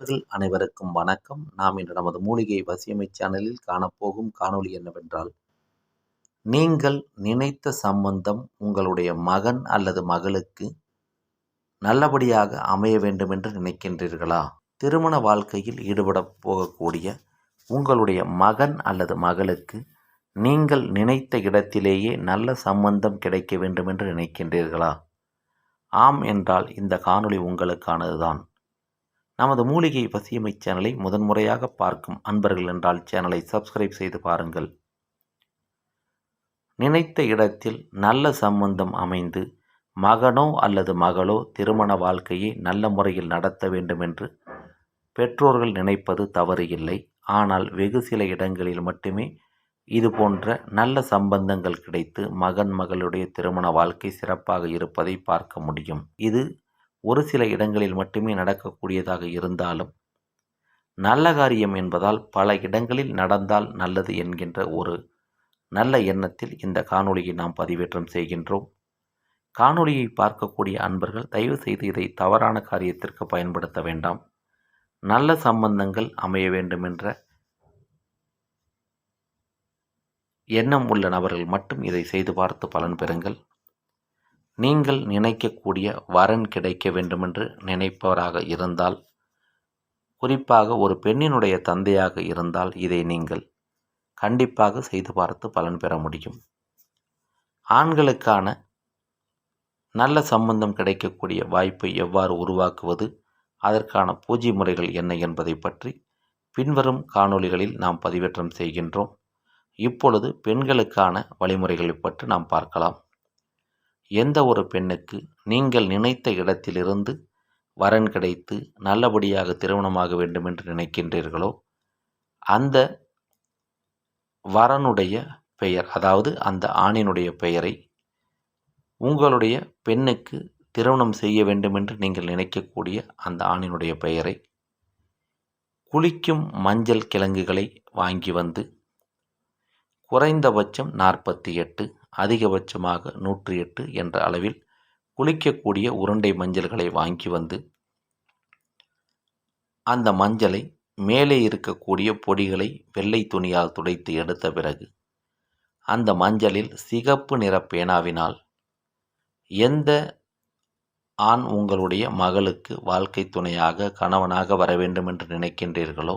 நண்பர்கள் அனைவருக்கும் வணக்கம். நாம் இன்று நமது மூலிகை வசியமை சேனலில் காணப்போகும் காணொளி என்னவென்றால் நீங்கள் நினைத்த சம்பந்தம் உங்களுடைய மகன் அல்லது மகளுக்கு நல்லபடியாக அமைய வேண்டும் என்று நினைக்கின்றீர்களா? திருமண வாழ்க்கையில் ஈடுபட போகக்கூடிய உங்களுடைய மகன் அல்லது மகளுக்கு நீங்கள் நினைத்த இடத்திலேயே நல்ல சம்பந்தம் கிடைக்க வேண்டும் என்று நினைக்கின்றீர்களா? ஆம் என்றால் இந்த காணொளி உங்களுக்கானதுதான். நமது மூலிகை பசியமை சேனலை முதன்முறையாக பார்க்கும் அன்பர்கள் என்றால் சேனலை சப்ஸ்கிரைப் செய்து பாருங்கள். நினைத்த இடத்தில் நல்ல சம்பந்தம் அமைந்து மகனோ அல்லது மகளோ திருமண வாழ்க்கையை நல்ல முறையில் நடத்த வேண்டும் என்று பெற்றோர்கள் நினைப்பது தவறு இல்லை. ஆனால் வெகு சில இடங்களில் மட்டுமே இது போன்ற நல்ல சம்பந்தங்கள் கிடைத்து மகன் மகளுடைய திருமண வாழ்க்கை சிறப்பாக இருப்பதை பார்க்க முடியும். இது ஒரு சில இடங்களில் மட்டுமே நடக்கக்கூடியதாக இருந்தாலும் நல்ல காரியம் என்பதால் பல இடங்களில் நடந்தால் நல்லது என்கின்ற ஒரு நல்ல எண்ணத்தில் இந்த காணொளியை நாம் பதிவேற்றம் செய்கின்றோம். காணொளியை பார்க்கக்கூடிய அன்பர்கள் தயவு செய்து இதை தவறான காரியத்திற்கு பயன்படுத்த வேண்டாம். நல்ல சம்பந்தங்கள் அமைய வேண்டுமென்ற எண்ணம் உள்ள நபர்கள் மட்டும் இதை செய்து பார்த்து பலன் பெறுங்கள். நீங்கள் நினைக்கக்கூடிய வரன் கிடைக்க வேண்டுமென்று நினைப்பவராக இருந்தால் குறிப்பாக ஒரு பெண்ணினுடைய தந்தையாக இருந்தால் இதை நீங்கள் கண்டிப்பாக செய்து பார்த்து பலன் பெற முடியும். ஆண்களுக்கான நல்ல சம்பந்தம் கிடைக்கக்கூடிய வாய்ப்பை எவ்வாறு உருவாக்குவது அதற்கான பூஜை முறைகள் என்ன என்பதை பற்றி பின்வரும் காணொளிகளில் நாம் பதிவேற்றம் செய்கின்றோம். இப்பொழுது பெண்களுக்கான வழிமுறைகளை பற்றி நாம் பார்க்கலாம். எந்த ஒரு பெண்ணுக்கு நீங்கள் நினைத்த இடத்திலிருந்து வரன் கிடைத்து நல்லபடியாக திருமணமாக வேண்டும் என்று நினைக்கின்றீர்களோ அந்த வரனுடைய பெயர் அதாவது அந்த ஆணினுடைய பெயரை உங்களுடைய பெண்ணுக்கு திருமணம் செய்ய வேண்டும் என்று நீங்கள் நினைக்கக்கூடிய அந்த ஆணினுடைய பெயரை குளிக்கும் மஞ்சள் கிழங்குகளை வாங்கி வந்து குறைந்தபட்சம் நாற்பத்தி எட்டு அதிகபட்சமாக நூற்றி எட்டு என்ற அளவில் குளிக்கக்கூடிய உருண்டை மஞ்சள்களை வாங்கி வந்து அந்த மஞ்சளை மேலே இருக்கக்கூடிய பொடிகளை வெள்ளை துணியால் துடைத்து எடுத்த பிறகு அந்த மஞ்சளில் சிகப்பு நிற பேனாவினால் எந்த ஆண் உங்களுடைய மகளுக்கு வாழ்க்கை துணையாக கணவனாக வர வேண்டும் என்று நினைக்கின்றீர்களோ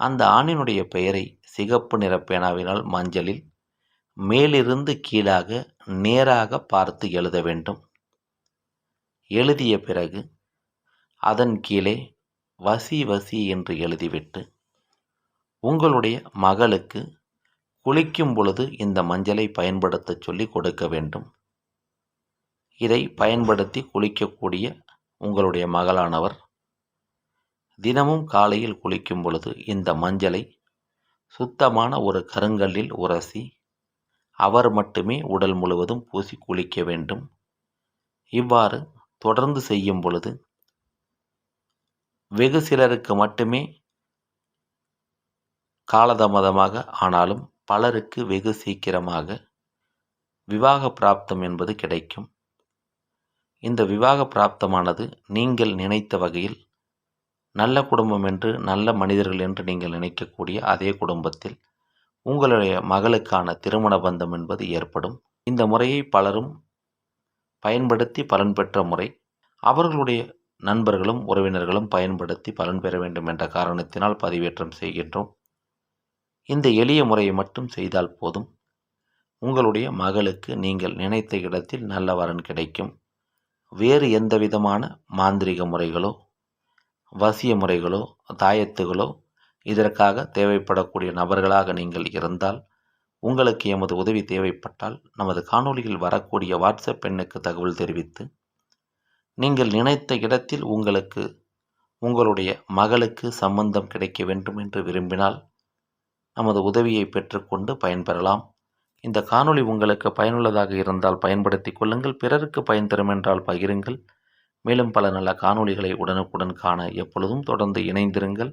அந்த ஆணினுடைய பெயரை சிகப்பு நிற பேனாவினால் மஞ்சளில் மேலிருந்து கீழாக நேராக பார்த்து எழுத வேண்டும். எழுதிய பிறகு அதன் கீழே வசி வசி என்று எழுதிவிட்டு உங்களுடைய மகளுக்கு குளிக்கும் பொழுது இந்த மஞ்சளை பயன்படுத்த சொல்லி கொடுக்க வேண்டும். இதை பயன்படுத்தி குளிக்கக்கூடிய உங்களுடைய மகளானவர் தினமும் காலையில் குளிக்கும் பொழுது இந்த மஞ்சளை சுத்தமான ஒரு கருங்கல்லில் உரசி அவர் மட்டுமே உடல் முழுவதும் பூசி குளிக்க வேண்டும். இவ்வாறு தொடர்ந்து செய்யும் பொழுது வெகு சிலருக்கு மட்டுமே காலதாமதமாக ஆனாலும் பலருக்கு வெகு சீக்கிரமாக விவாக பிராப்தம் என்பது கிடைக்கும். இந்த விவாக பிராப்தமானது நீங்கள் நினைத்த வகையில் நல்ல குடும்பம் என்று நல்ல மனிதர்கள் என்று நீங்கள் நினைக்கக்கூடிய அதே குடும்பத்தில் உங்களுடைய மகளுக்கான திருமண பந்தம் என்பது ஏற்படும். இந்த முறையை பலரும் பயன்படுத்தி பலன் பெற்ற முறை. அவர்களுடைய நண்பர்களும் உறவினர்களும் பயன்படுத்தி பலன் பெற வேண்டும் என்ற காரணத்தினால் பதிவேற்றம் செய்கின்றோம். இந்த எளிய முறையை மட்டும் செய்தால் போதும். உங்களுடைய மகளுக்கு நீங்கள் நினைத்த இடத்தில் நல்ல வரன் கிடைக்கும். வேறு எந்த விதமான மாந்திரிக முறைகளோ வசிய முறைகளோ தாயத்துகளோ இதற்காக தேவைப்படக்கூடிய நபர்களாக நீங்கள் இருந்தால் உங்களுக்கு எமது உதவி தேவைப்பட்டால் நமது காணொலியில் வரக்கூடிய வாட்ஸ்அப் எண்ணுக்கு தகவல் தெரிவித்து நீங்கள் நினைத்த இடத்தில் உங்களுக்கு உங்களுடைய மகளுக்கு சம்பந்தம் கிடைக்க வேண்டும் என்று விரும்பினால் நமது உதவியை பெற்றுக்கொண்டு பயன்பெறலாம். இந்த காணொளி உங்களுக்கு பயனுள்ளதாக இருந்தால் பயன்படுத்தி கொள்ளுங்கள். பிறருக்கு பயன் தரும் என்றால் பகிருங்கள். மேலும் பல நல்ல காணொளிகளை உடனுக்குடன் காண எப்பொழுதும் தொடர்ந்து இணைந்திருங்கள்.